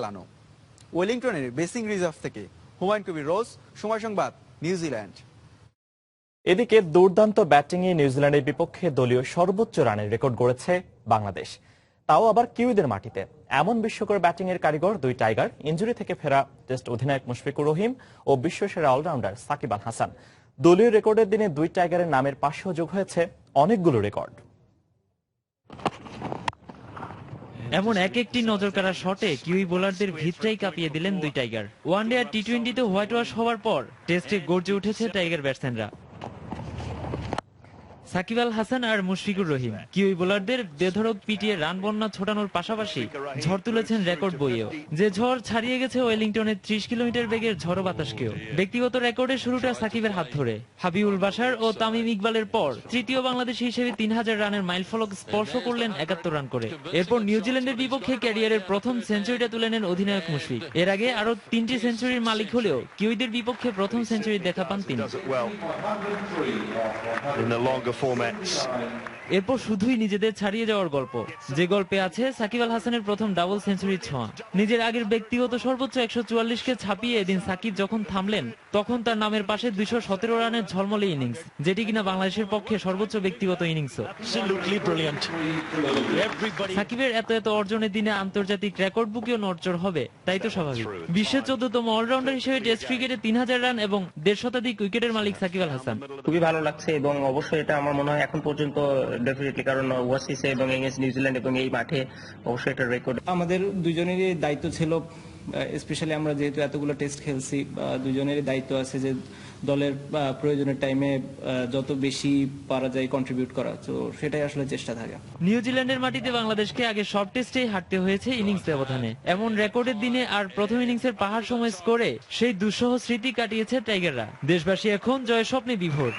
চালানো। ওয়েলিংটনের basin reserve থেকে হুমায়ুন কবির রোজ, সময় সংবাদ নিউজিল্যান্ড এদিকে দুর্দান্ত ব্যাটিংয়ে নিউজিল্যান্ডের বিপক্ষে দলীয় সর্বোচ্চ রানের রেকর্ড গড়েছে বাংলাদেশ। তাও আবার কিউইদের মাটিতে। এমন বিশ্বকর ব্যাটিং এর কারিগর দুই টাইগার, ইঞ্জুরি থেকে ফেরা টেস্ট অধিনায়ক মুশফিকুর রহিম ও বিশ্বসেরা অলরাউন্ডার সাকিব আল হাসান। দলীয় রেকর্ডের দিনে দুই টাইগারের নামের পাশেও যোগ হয়েছে অনেকগুলো রেকর্ড। এমন এক একটি নজর কাড়া শটে কিউই বোলারদের ভিতটাই কাঁপিয়ে দিলেন দুই টাইগার। ওয়ানডে আর টি টোয়েন্টিতে হোয়াইট ওয়াশ হওয়ার পর টেস্টে গর্জে উঠেছে টাইগার ব্যাটসম্যানরা। সাকিব আল হাসান আর মুশফিকুর রহিম। কিউই বোলারদের বেধড়ক পিটিয়ে রান বন্যা ছোটানোর পাশাপাশি ঝড় তুলেছেন রেকর্ড বইয়েও। যে ঝড় ছাড়িয়ে গেছে ওয়েলিংটনের ত্রিশ কিলোমিটার বেগের ঝড়ো বাতাসকেও। ব্যক্তিগত রেকর্ডের শুরুটা সাকিবের হাত ধরে। হাবিউল বাসার ও তামিম ইকবালের পর তৃতীয় বাংলাদেশি হিসেবে তিন হাজার রানের মাইলফলক স্পর্শ করলেন একাত্তর রান করে। এরপর নিউজিল্যান্ডের বিপক্ষে ক্যারিয়ারের প্রথম সেঞ্চুরিটা তুলে নেন অধিনায়ক মুশফিক। এর আগে আরও তিনটি সেঞ্চুরির মালিক হলেও কিউইদের বিপক্ষে প্রথম সেঞ্চুরি দেখা পান তিনি। formats. এরপর শুধুই নিজেদের ছাড়িয়ে যাওয়ার গল্প। যে গল্পে আছে সাকিব আল হাসানের প্রথম ডাবল সেঞ্চুরি ছোঁয়া নিজের আগের ব্যক্তিগত সর্বোচ্চ একশো চুয়াল্লিশকে ছাপিয়ে এদিন সাকিব যখন থামলেন তখন তার নামের পাশে দুইশো সতেরো রানের ঝলমলে ইনিংস যেটি কিনা বাংলাদেশের পক্ষে সর্বোচ্চ ব্যক্তিগত. Everybody. সাকিবের এত এত অর্জনের দিনে আন্তর্জাতিক রেকর্ড বুকেও নড়চড় হবে তাই তো স্বাভাবিক। বিশ্বের চোদ্দতম অলরাউন্ডার হিসেবে টেস্ট ক্রিকেটে তিন হাজার রান এবং দেড় শতাধিক উইকেটের মালিক সাকিব আল হাসান। খুবই ভালো লাগছে এবং অবশ্যই এটা আমার মনে হয় এখন পর্যন্ত ডেফিনেটলি কারণ ওয়াসিসে এবং এগেন্স নিউজিল্যান্ড এবং এই মাঠে অবশ্যই একটা রেকর্ড আমাদের দুজনেরই দায়িত্ব ছিল স্পেশালি আমরা যেহেতু এতগুলো টেস্ট খেলছি আহ, দুজনেরই দায়িত্ব আছে যে দলের প্রয়োজনের টাইমে যত বেশি পারা যায় কন্ট্রিবিউট করা। তো সেটাই আসলে চেষ্টা থাকে নিউজিল্যান্ডের মাটিতে বাংলাদেশকে আগে সব টেস্টেই হারতে হয়েছে ইনিংস ব্যবধানে। এমন রেকর্ডের দিনে আর প্রথম ইনিংসের পাহাড় সময় স্কোরে সেই দুঃসহ স্মৃতি কাটিয়েছে টাইগাররা দেশবাসী এখন জয়ের স্বপ্নে বিভোর।